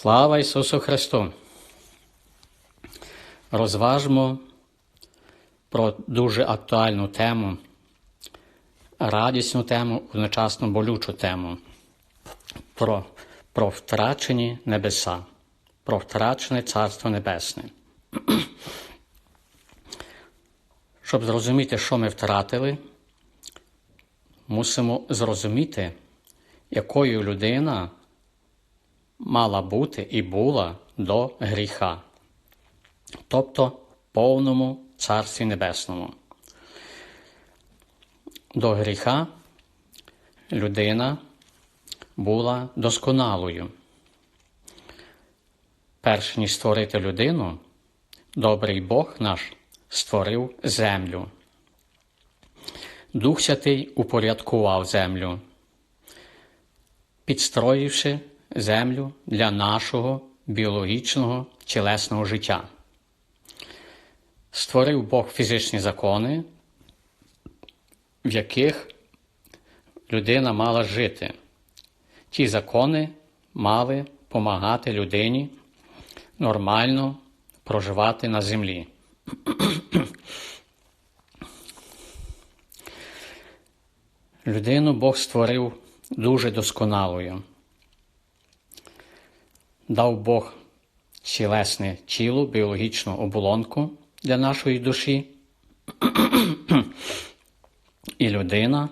Слава Ісусу Христу! Розважмо про дуже актуальну тему, радісну тему, одночасно болючу тему про, про втрачені небеса, про втрачене Царство Небесне. Щоб зрозуміти, що ми втратили, мусимо зрозуміти, якою людина мала бути і була до гріха, тобто повному Царстві Небесному. До гріха людина була досконалою. Перш ніж створити людину, добрий Бог наш створив землю. Дух Святий упорядкував землю, підстроївши землю для нашого біологічного тілесного життя. Створив Бог фізичні закони, в яких людина мала жити. Ті закони мали допомагати людині нормально проживати на землі. Людину Бог створив дуже досконалою. Дав Бог тілесне тіло, біологічну оболонку для нашої душі. І людина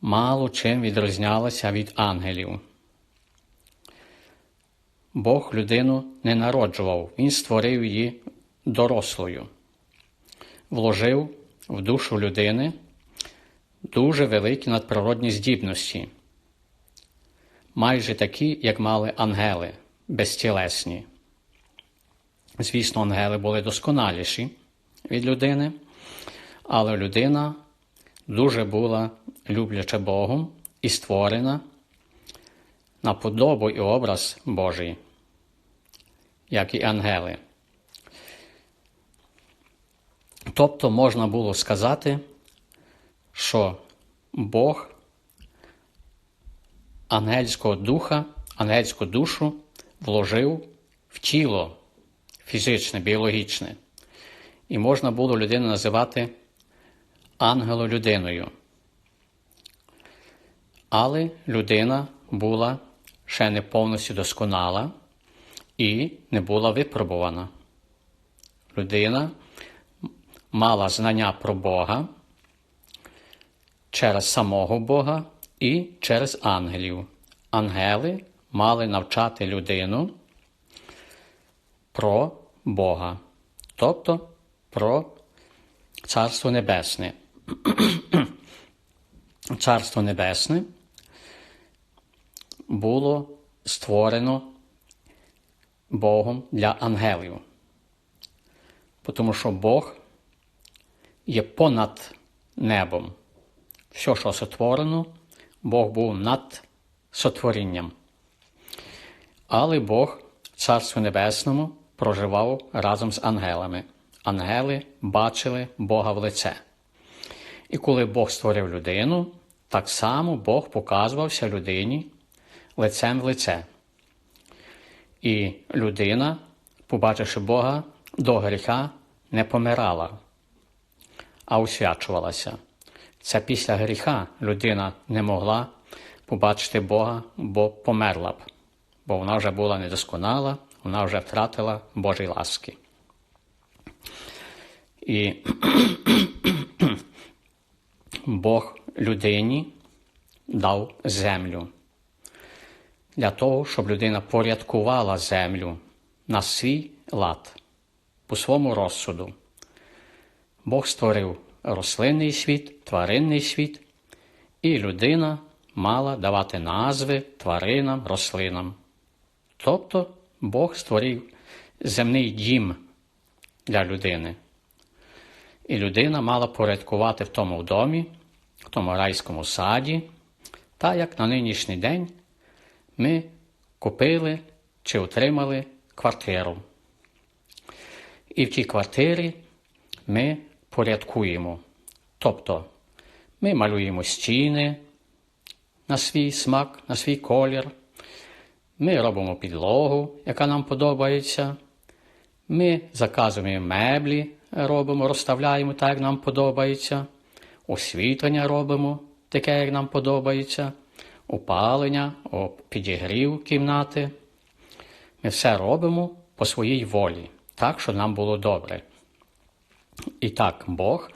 мало чим відрізнялася від ангелів. Бог людину не народжував, Він створив її дорослою, вложив в душу людини дуже великі надприродні здібності, майже такі, як мали ангели, безтілесні. Звісно, ангели були досконаліші від людини, але людина дуже була любляча Богом і створена на подобу і образ Божий, як і ангели. Тобто можна було сказати, що Бог ангельського духа, ангельську душу вложив в тіло фізичне, біологічне. І можна було людину називати ангело-людиною. Але людина була ще не повністю досконала і не була випробувана. Людина мала знання про Бога через самого Бога і через ангелів. Ангели мали навчати людину про Бога, тобто про Царство Небесне. Царство Небесне було створено Богом для ангелів, тому що Бог є понад небом. Все, що сотворено, Бог був над сотворінням. Але Бог в Царстві Небесному проживав разом з ангелами. Ангели бачили Бога в лице. І коли Бог створив людину, так само Бог показувався людині лицем в лице. І людина, побачивши Бога, до гріха не помирала, а освячувалася. Це після гріха людина не могла побачити Бога, бо померла б, бо вона вже була недосконала, вона вже втратила Божій ласки. І Бог людині дав землю для того, щоб людина порядкувала землю на свій лад, по своєму розсуду. Бог створив рослинний світ, тваринний світ, і людина мала давати назви тваринам, рослинам. Тобто Бог створив земний дім для людини. І людина мала порядкувати в тому домі, в тому райському саді, так як на нинішній день ми купили чи отримали квартиру. І в тій квартирі ми порядкуємо. Тобто ми малюємо стіни на свій смак, на свій колір, Ми робимо підлогу, яка нам подобається. Ми заказуємо меблі, робимо, розставляємо так, як нам подобається. Освітлення робимо таке, як нам подобається. Опалення, підігрів кімнати. Ми все робимо по своїй волі, так, щоб нам було добре. І так Бог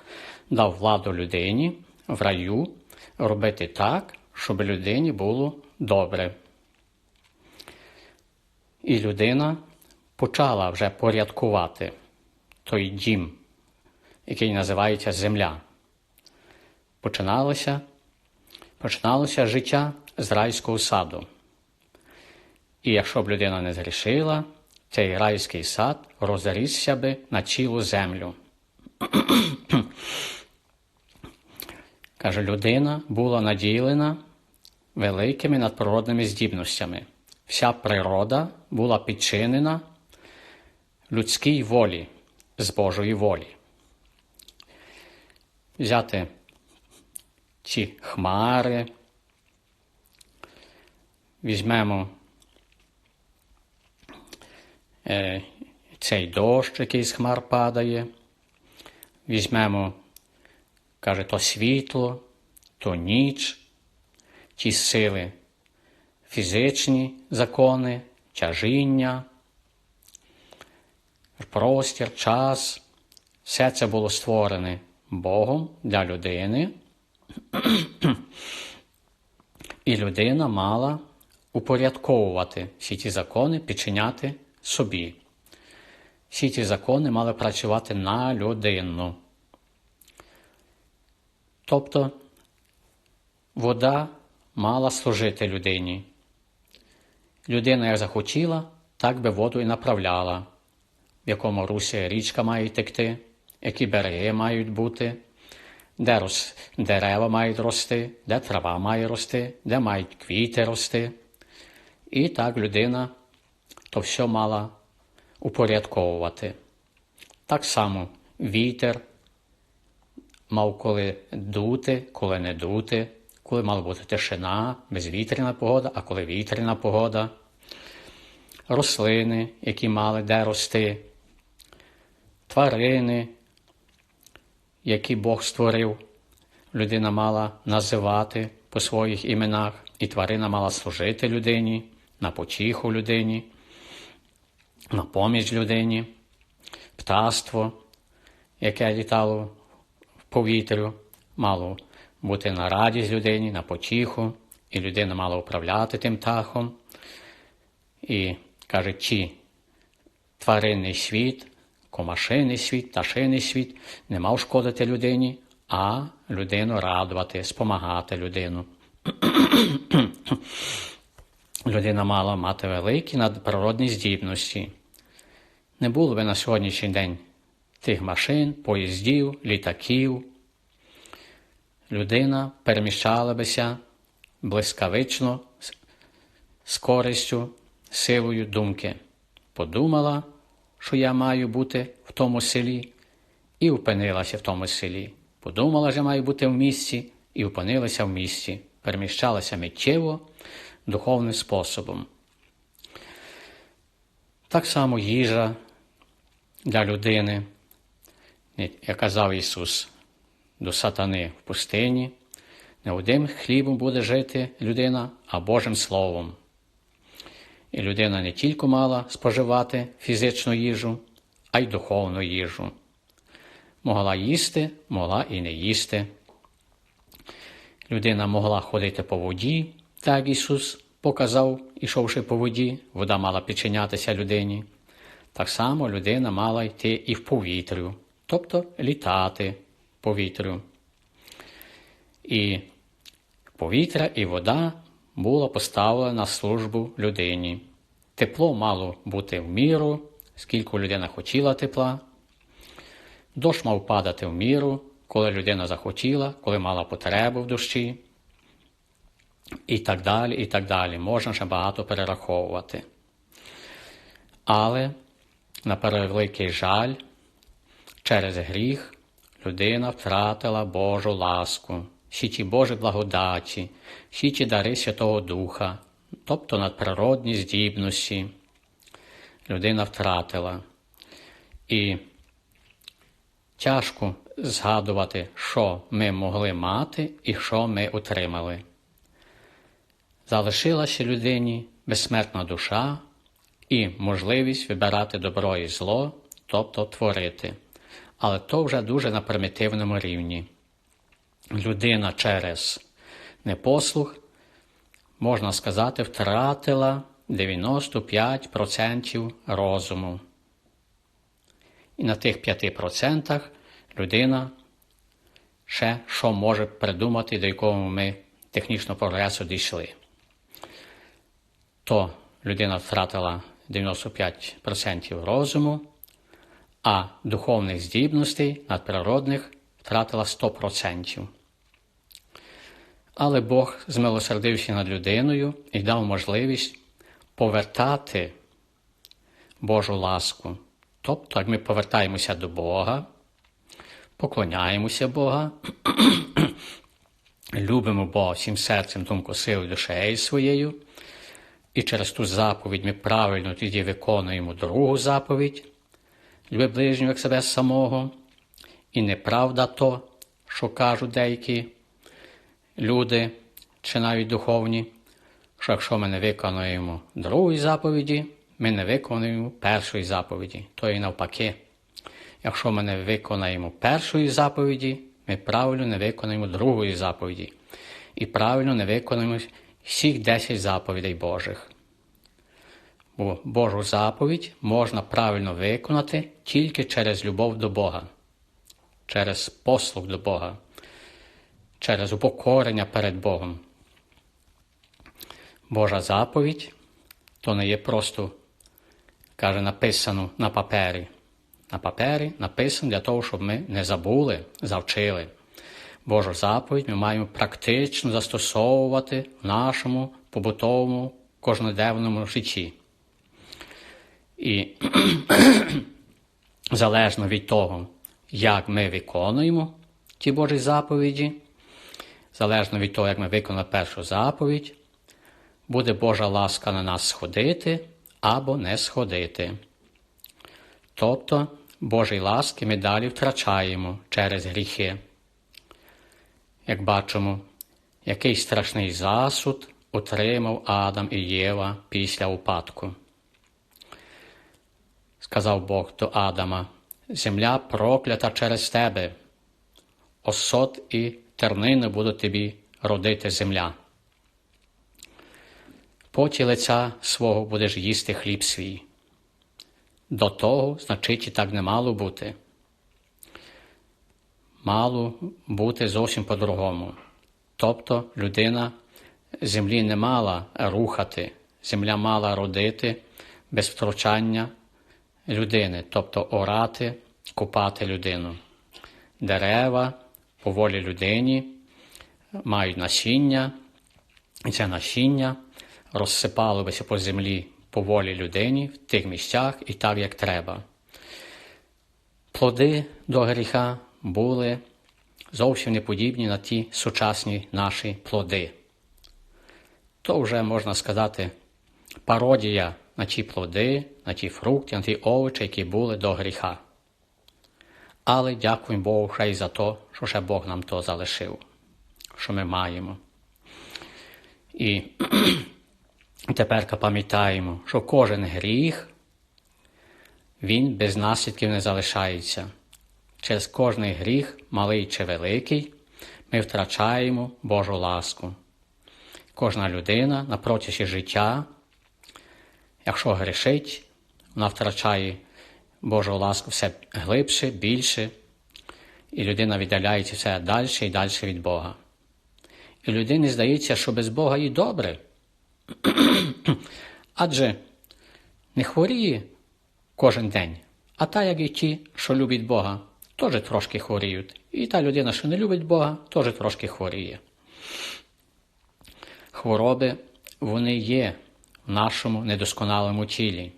дав владу людині в раю робити так, щоб людині було добре. І людина почала вже порядкувати той дім, який називається земля. Починалося, починалося життя з райського саду. І якщо б людина не зрішила, цей райський сад розрісся би на цілу землю. Каже, людина була наділена великими надприродними здібностями. Вся природа була підчинена людській волі з Божої волі. Взяти ці хмари, візьмемо е, цей дощ, який з хмар падає, візьмемо, каже, то світло, то ніч, ті сили, фізичні закони, тяжіння, простір, час. Все це було створене Богом для людини. І людина мала упорядковувати всі ті закони, підчиняти собі. Всі ті закони мали працювати на людину. Тобто вода мала служити людині. Людина, як захотіла, так би воду і направляла, в якому русі річка має текти, які береги мають бути, де рос... дерева мають рости, де трава має рости, де мають квіти рости. І так людина то все мала упорядковувати. Так само вітер мав коли дути, коли не дути, коли мала бути тишина, безвітряна погода, а коли вітряна погода, рослини, які мали де рости, тварини, які Бог створив, людина мала називати по своїх іменах, і тварина мала служити людині, на потіху людині на поміч людині, птаство, яке літало повітрю, мало бути на радість людині, на потіху, і людина мала управляти тим птахом. І каже, чи тваринний світ, комашинний світ, пташиний світ не мав шкодити людині, а людину радувати, спомагати людину. Людина мала мати великі надприродні здібності. Не було би на сьогоднішній день тих машин, поїздів, літаків. Людина переміщала бися блискавично, з користю, силою думки. Подумала, що я маю бути в тому селі, і опинилася в тому селі. Подумала, що маю бути в місті, і опинилася в місті, переміщалася миттєво, духовним способом. Так само їжа для людини, як казав Ісус до сатани в пустині, не одним хлібом буде жити людина, а Божим Словом. І людина не тільки мала споживати фізичну їжу, а й духовну їжу. Могла їсти, могла і не їсти. Людина могла ходити по воді, так Ісус показав, ішовши по воді, вода мала підчинятися людині. Так само людина мала йти і в повітрю, тобто літати повітрю. І повітря і вода була поставлена на службу людині. Тепло мало бути в міру, скільки людина хотіла тепла. Дощ мав падати в міру, коли людина захотіла, коли мала потребу в дощі. І так далі, і так далі. Можна ще багато перераховувати. Але на превеликий жаль, через гріх людина втратила Божу ласку, всі ті Божі благодаті, всі ті дари Святого Духа, тобто надприродні здібності людина втратила. І тяжко згадувати, що ми могли мати і що ми отримали. Залишилася людині безсмертна душа і можливість вибирати добро і зло, тобто творити. Але то вже дуже на примітивному рівні. Людина через непослух, можна сказати, втратила 95% розуму. І на тих 5% людина ще що може придумати, до якого ми технічного прогресу дійшли. То людина втратила 95% розуму, а духовних здібностей надприродних втратила 100%. Але Бог змилосердився над людиною і дав можливість повертати Божу ласку. Тобто, як ми повертаємося до Бога, поклоняємося Бога, любимо Бога всім серцем, думкою, силою, душею своєю, і через ту заповідь ми правильно тоді виконуємо другу заповідь, люби ближнього як себе самого, і неправда то, що кажуть деякі люди чи навіть духовні, що якщо ми не виконуємо другої заповіді, ми не виконуємо першої заповіді, то і навпаки. Якщо ми не виконаємо першої заповіді, ми правильно не виконаємо другої заповіді. І правильно не виконаємо всіх 10 заповідей Божих. Бо Божу заповідь можна правильно виконати тільки через любов до Бога, через послуг до Бога, через упокорення перед Богом. Божа заповідь то не є просто, каже, написано на папері. На папері написано для того, щоб ми не забули, завчили. Божу заповідь ми маємо практично застосовувати в нашому побутовому кожноденному житті. І залежно від того, як ми виконуємо ті Божі заповіді, залежно від того, як ми виконали першу заповідь, буде Божа ласка на нас сходити або не сходити. Тобто Божої ласки ми далі втрачаємо через гріхи. Як бачимо, який страшний засуд отримав Адам і Єва після упадку. Сказав Бог до Адама: Земля проклята через тебе, осот і тернини будуть тобі родити земля поті лиця свого будеш їсти хліб свій. До того, значить, і так не мало бути. Мало бути зовсім по-другому. Тобто людина землі не мала рухати, земля мала родити без втручання людини, тобто орати, купати людину. Дерева по волі людині мають насіння, і це насіння розсипалося по землі по волі людині в тих місцях і так, як треба. Плоди до гріха були зовсім не подібні на ті сучасні наші плоди. То вже можна сказати пародія на ті плоди, на ті фрукти, на ті овочі, які були до гріха. Але дякуємо Богу ще й за те, що ще Бог нам то залишив, що ми маємо. І Тепер пам'ятаємо, що кожен гріх, він без наслідків не залишається. Через кожний гріх, малий чи великий, ми втрачаємо Божу ласку. Кожна людина на протязі життя, якщо грішить, вона втрачає Божу ласку все глибше, більше, і людина віддаляється все далі і далі від Бога. І людині здається, що без Бога їй добре. Адже не хворіє кожен день, а та, як і ті, що любить Бога, теж трошки хворіють. І та людина, що не любить Бога, теж трошки хворіє. Хвороби вони є нашому недосконалому тілі.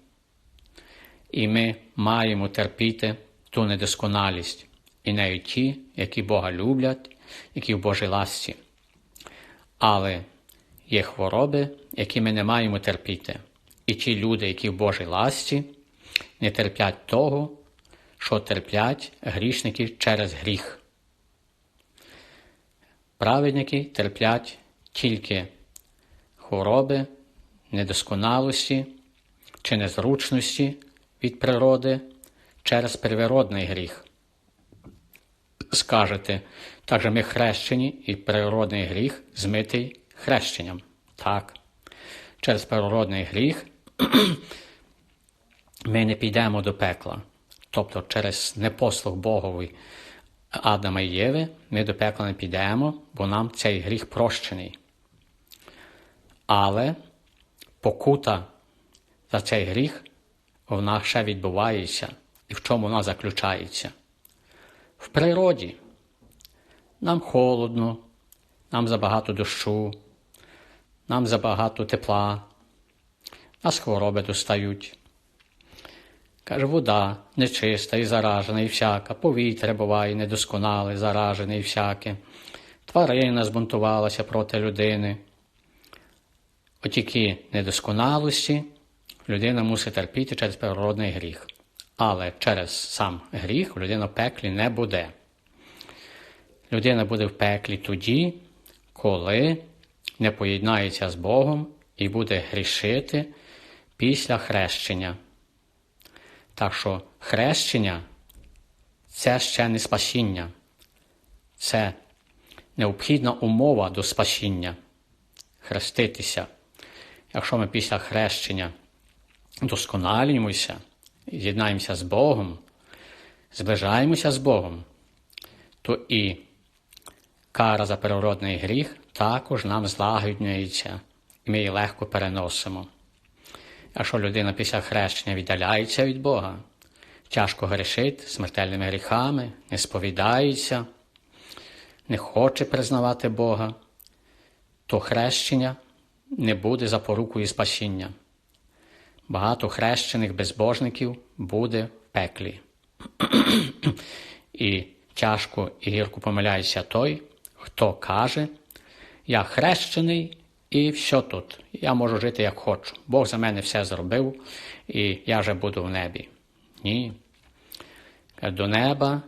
І ми маємо терпіти ту недосконалість, і навіть ті, які Бога люблять, які в Божій ласці. Але є хвороби, які ми не маємо терпіти. І ті люди, які в Божій ласті, не терплять того, що терплять грішники через гріх. Праведники терплять тільки хвороби, недосконалості чи незручності від природи через природний гріх. Скажете, так же ми хрещені і природний гріх змитий хрещенням. Так, через природний гріх ми не підемо до пекла. Тобто через непослух Богові Адама і Єви ми до пекла не підемо, бо нам цей гріх прощений. Але покута за цей гріх вона ще відбувається і в чому вона заключається. В природі нам холодно, нам забагато дощу, нам забагато тепла, нас хвороби достають. Каже, вода нечиста і заражена, і всяка, повітря буває недосконале, заражене і всяке. Тварина збунтувалася проти людини. Отікі недосконалості людина мусить терпіти через природний гріх. Але через сам гріх людина в пеклі не буде. Людина буде в пеклі тоді, коли не поєднається з Богом і буде грішити після хрещення. Так що хрещення це ще не спасіння, це необхідна умова до спасіння. Хреститися. Якщо ми після хрещення досконалюємося, з'єднаємося з Богом, зближаємося з Богом, то і кара за переродний гріх також нам злагіднюється, і ми її легко переносимо. Якщо людина після хрещення віддаляється від Бога, тяжко грішить смертельними гріхами, не сповідається, не хоче признавати Бога, то хрещення не буде запорукою спасіння. Багато хрещених безбожників буде в пеклі. І тяжко і гірко помиляється той, хто каже, я хрещений і все тут. Я можу жити як хочу. Бог за мене все зробив, і я вже буду в небі. Ні. До неба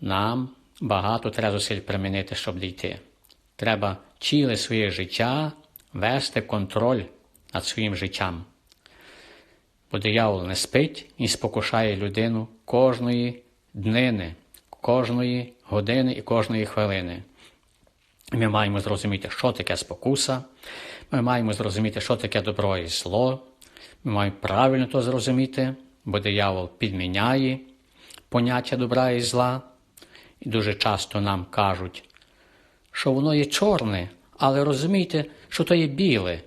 нам багато треба зусиль примінити, щоб дійти. Треба ціле своє життя вести контроль над своїм життям. Бо диявол не спить і спокушає людину кожної днини, кожної години і кожної хвилини. Ми маємо зрозуміти, що таке спокуса, ми маємо зрозуміти, що таке добро і зло. Ми маємо правильно то зрозуміти, бо диявол підміняє поняття добра і зла. І дуже часто нам кажуть, що воно є чорне, але розумійте, що то є біле.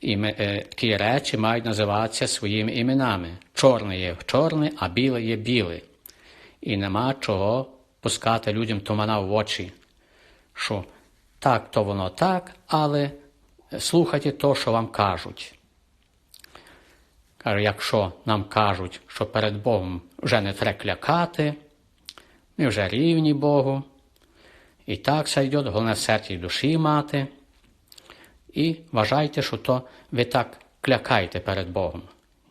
І ми, е, Такі речі мають називатися своїми іменами. Чорне є чорне, а біле є біле. І нема чого пускати людям тумана в очі, що так, то воно так, але слухайте то, що вам кажуть. Каже, якщо нам кажуть, що перед Богом вже не треба клякати, ми вже рівні Богу, і так все йде, головне в серці душі мати. І вважайте, що то ви так клякаєте перед Богом.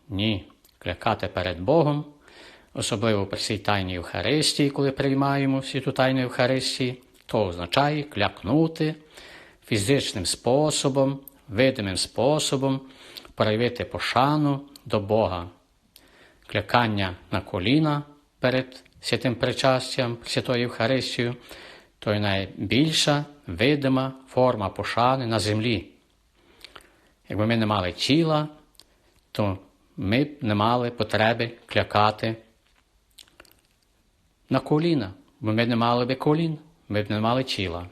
Ні, клякати перед Богом особливо при цій тайній Євхаристії, коли приймаємо святу тайну Євхаристії, то означає клякнути фізичним способом, видимим способом проявити пошану до Бога, клякання на коліна перед святим причастям, Святою Євхаристією, то й найбільша видима форма пошани на землі. Якби ми не мали тіла, то ми б не мали потреби клякати на коліна, бо ми не мали би колін, ми б не мали тіла.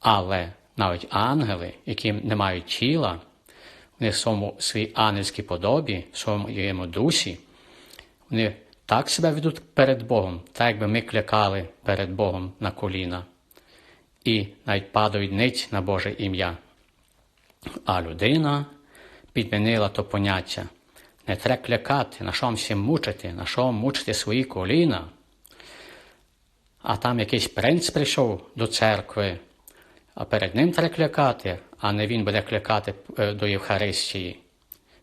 Але навіть ангели, які не мають тіла, вони в своєму своїй ангельській подобі, в своєму дусі, вони так себе ведуть перед Богом, так якби ми клякали перед Богом на коліна. І навіть падають ниць на Боже ім'я. А людина підмінила то поняття. Не треба клякати, на що вам всім мучити, на що вам мучити свої коліна. А там якийсь принц прийшов до церкви, а перед ним треба клякати, а не він буде клякати е, до Євхаристії.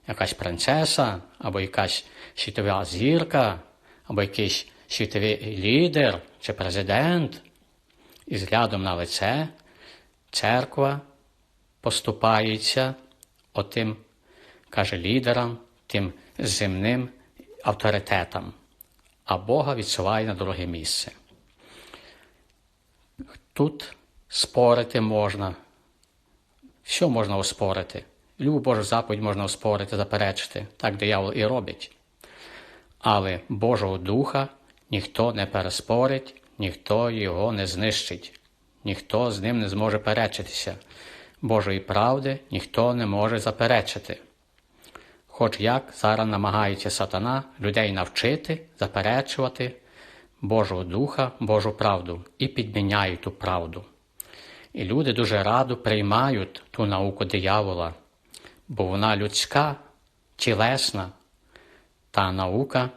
Якась принцеса, або якась світова зірка, або якийсь світовий лідер чи президент. І з рядом на лице церква поступається отим, каже, лідерам, тим земним авторитетам, а Бога відсуває на друге місце. Тут спорити можна, що можна оспорити. Любу Божу заповідь можна оспорити, заперечити, так диявол і робить. Але Божого Духа ніхто не переспорить, ніхто його не знищить, ніхто з ним не зможе перечитися. Божої правди ніхто не може заперечити. Хоч як зараз намагається сатана людей навчити, заперечувати Божого Духа, Божу правду і підміняють ту правду. І люди дуже радо приймають ту науку диявола, бо вона людська, тілесна. Та наука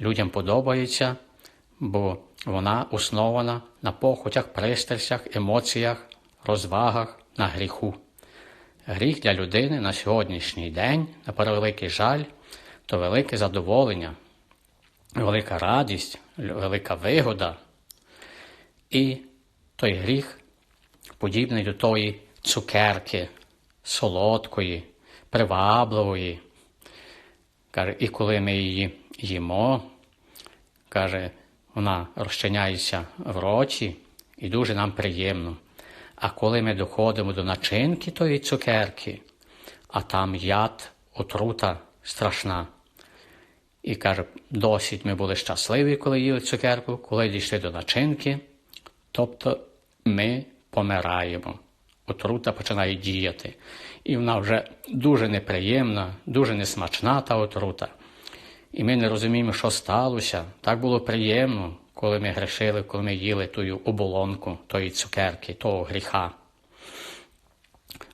людям подобається, бо вона основана на похотях, пристрастях, емоціях, розвагах, на гріху. Гріх для людини на сьогоднішній день, на превеликий жаль, то велике задоволення, велика радість, велика вигода. І той гріх подібний до тої цукерки, солодкої, привабливої. Каже, І коли ми її їмо, каже, вона розчиняється в роті і дуже нам приємно. А коли ми доходимо до начинки тої цукерки, а там яд, отрута страшна. І каже, досить ми були щасливі, коли їли цукерку, коли дійшли до начинки, тобто ми помираємо. Отрута починає діяти. І вона вже дуже неприємна, дуже несмачна та отрута. І ми не розуміємо, що сталося. Так було приємно, коли ми грішили, коли ми їли ту оболонку, тої цукерки, того гріха.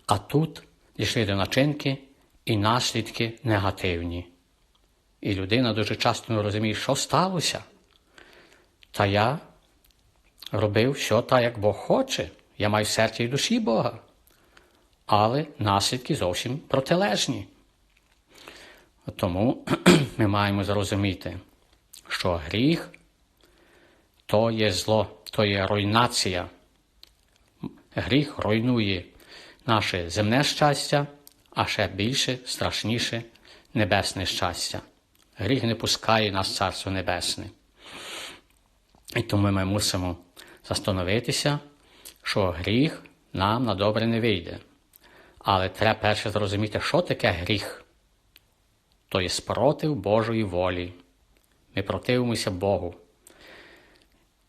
А тут дійшли до начинки і наслідки негативні. І людина дуже часто не розуміє, що сталося. Та я робив все так, як Бог хоче. Я маю в серці і душі Бога. Але наслідки зовсім протилежні. Тому ми маємо зрозуміти, що гріх то є зло, то є руйнація. Гріх руйнує наше земне щастя, а ще більше, страшніше небесне щастя. Гріх не пускає нас Царство Небесне. І тому ми мусимо застановитися, що гріх нам на добре не вийде. Але треба перше зрозуміти, що таке гріх. То є спротив Божої волі. Ми противимося Богу.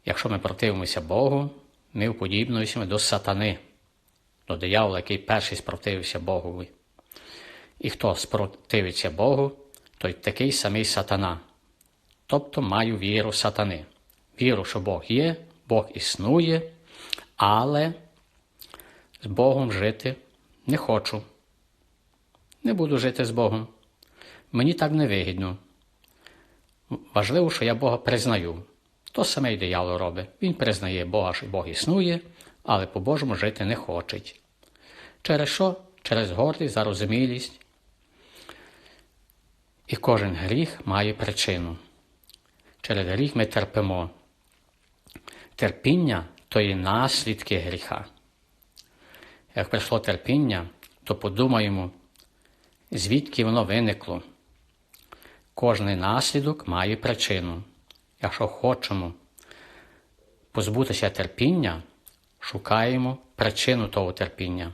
Якщо ми противимося Богу, ми уподібнуємося до сатани, до диявола, який перший спротивився Богові. І хто спротивиться Богу, той такий самий сатана. Тобто маю віру сатани. Віру, що Бог є, Бог існує, але з Богом жити не хочу. Не буду жити з Богом. Мені так не вигідно. Важливо, що я Бога признаю. То саме диявол робить. Він признає Бога, що Бог існує, але по-божому жити не хоче. Через що? Через гордість, зарозумілість. І кожен гріх має причину. Через гріх ми терпимо. Терпіння то є наслідки гріха. Як прийшло терпіння, то подумаємо, звідки воно виникло. Кожний наслідок має причину. Якщо хочемо позбутися терпіння, шукаємо причину того терпіння.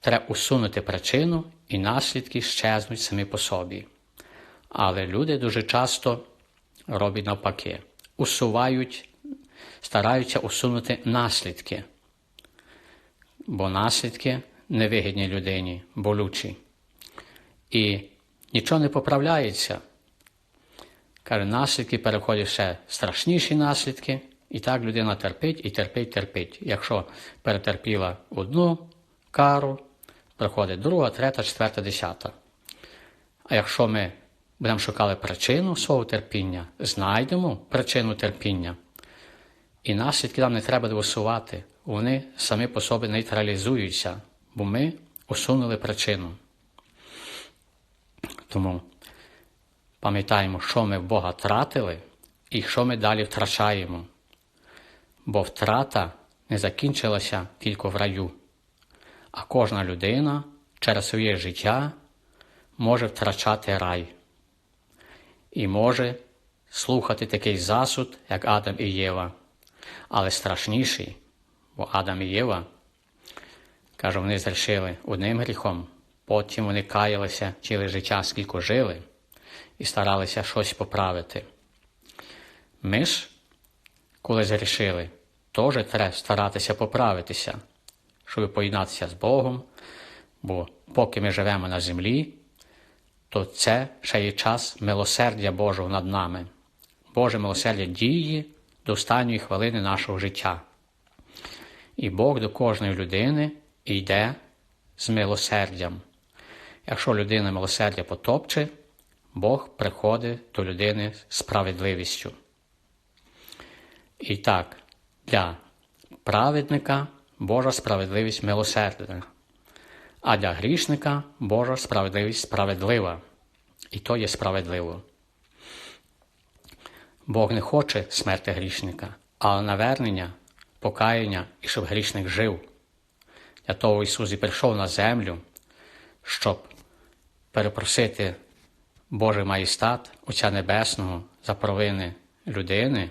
Треба усунути причину і наслідки щезнуть самі по собі. Але люди дуже часто роблять навпаки, усувають, стараються усунути наслідки, бо наслідки невигідні людині, болючі. І нічого не поправляється. Каже, наслідки переходять ще страшніші наслідки, і так людина терпить і терпить, терпить. Якщо перетерпіла одну кару, приходить друга, третя, четверта, десята. А якщо ми будемо шукати причину свого терпіння, знайдемо причину терпіння, і наслідки нам не треба усувати. вони самі по собі нейтралізуються, бо ми усунули причину. Тому пам'ятаємо, що ми в Бога тратили і що ми далі втрачаємо. Бо втрата не закінчилася тільки в раю, а кожна людина через своє життя може втрачати рай і може слухати такий засуд, як Адам і Єва, але страшніший, бо Адам і Єва, каже, вони зрішили одним гріхом, потім вони каялися ціле життя, скільки жили, і старалися щось поправити. Ми ж, коли зрішили, теж треба старатися поправитися, щоб поєднатися з Богом, бо поки ми живемо на землі, то це ще є час милосердя Божого над нами. Боже милосердя діє до останньої хвилини нашого життя. І Бог до кожної людини йде з милосердям. Якщо людина милосердя потопче, Бог приходить до людини справедливістю. І так, для праведника Божа справедливість милосердна, а для грішника Божа справедливість справедлива. І то є справедливо. Бог не хоче смерти грішника, але навернення, покаяння і щоб грішник жив. Для того Ісус і прийшов на землю, щоб перепросити Божий маєстат, Отця Небесного за провини людини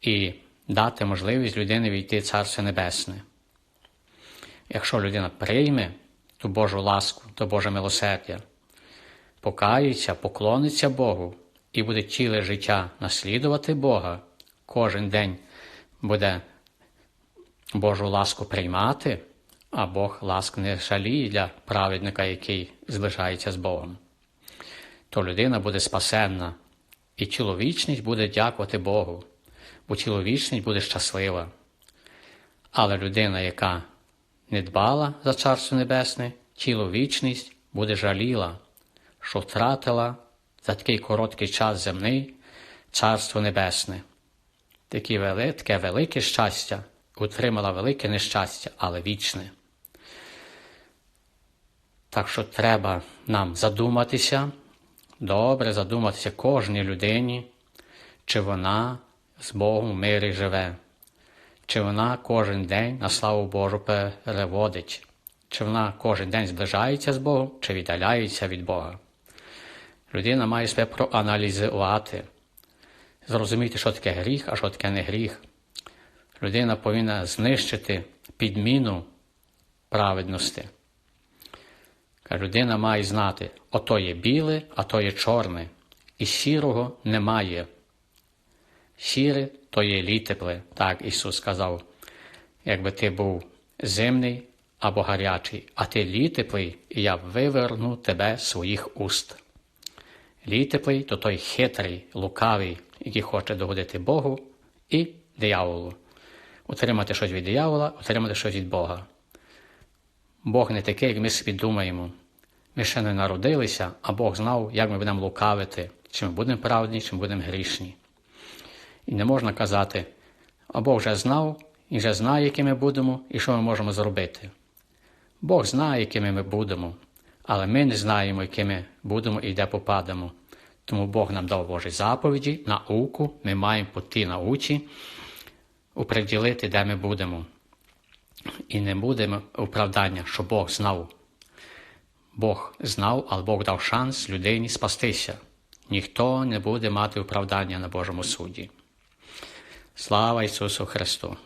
і дати можливість людині війти в Царство Небесне. Якщо людина прийме ту Божу ласку, то Боже милосердя, покається, поклониться Богу і буде ціле життя наслідувати Бога, кожен день буде Божу ласку приймати, а Бог ласк не жаліє для праведника, який зближається з Богом, то людина буде спасенна, і чоловічність буде дякувати Богу, бо чоловічність буде щаслива. Але людина, яка не дбала за Царство Небесне, чоловічність буде жаліла, що втратила за такий короткий час земний Царство Небесне. Таке велике, щастя отримала велике нещастя, але вічне. Так що треба нам задуматися, добре задуматися кожній людині, чи вона з Богом в мирі живе, чи вона кожен день на славу Божу переводить, чи вона кожен день зближається з Богом, чи віддаляється від Бога. Людина має себе проаналізувати, зрозуміти, що таке гріх, а що таке не гріх. Людина повинна знищити підміну праведності. Людина має знати, ото є біле, а то є чорне, і сірого немає. Сіре то є літепле, так Ісус сказав, якби ти був зимний або гарячий, а ти літеплий, і я виверну тебе своїх уст. Літеплий то той хитрий, лукавий, який хоче догодити Богу і дияволу. Отримати щось від диявола, отримати щось від Бога. Бог не такий, як ми собі думаємо. Ми ще не народилися, а Бог знав, як ми будемо лукавити, чи ми будемо праведні, чи ми будемо грішні. І не можна казати, а Бог вже знав і вже знає, якими ми будемо і що ми можемо зробити. Бог знає, якими ми будемо, але ми не знаємо, якими будемо і де попадемо. Тому Бог нам дав Божі заповіді, науку, ми маємо по тій науці оприділити, де ми будемо. І не буде оправдання, що Бог знав. Бог знав, але Бог дав шанс людині спастися. Ніхто не буде мати оправдання на Божому суді. Слава Ісусу Христу!